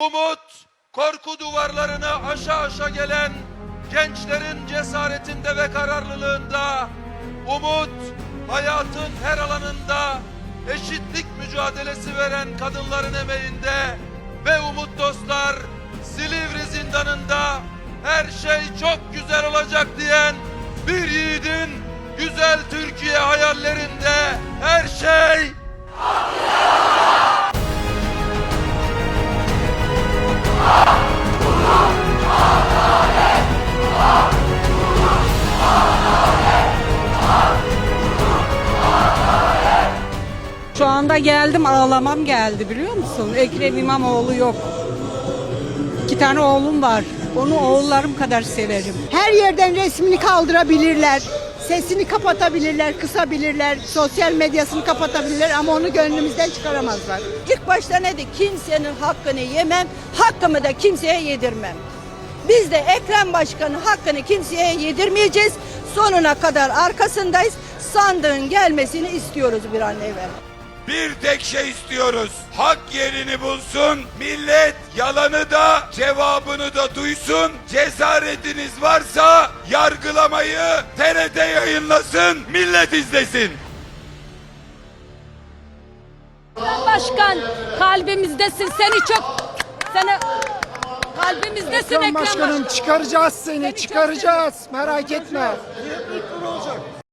Umut, korku duvarlarını aşa aşa gelen gençlerin cesaretinde ve kararlılığında, umut, hayatın her alanında eşitlik mücadelesi veren kadınların emeğinde ve umut dostlar Silivri zindanında her şey çok güzel olacak diyen bir Şu anda geldim ağlamam geldi biliyor musun? Ekrem İmamoğlu yok. İki tane oğlum var. Onu oğullarım kadar severim. Her yerden resmini kaldırabilirler. Sesini kapatabilirler, kısabilirler, sosyal medyasını kapatabilirler ama onu gönlümüzden çıkaramazlar. İlk başta ne dedi? Kimsenin hakkını yemem, hakkımı da kimseye yedirmem. Biz de Ekrem Başkan'ın hakkını kimseye yedirmeyeceğiz. Sonuna kadar arkasındayız. Sandığın gelmesini istiyoruz bir an evvel. Bir tek şey istiyoruz. Hak yerini bulsun. Millet yalanı da cevabını da duysun. Cesaretiniz varsa yargılamayı TRT yayınlasın. Millet izlesin. Başkan kalbimizdesin seni çok seni kalbimizdesin Ekrem Ekrem Başkanım Başkan. çıkaracağız seni, çıkaracağız. Merak etme.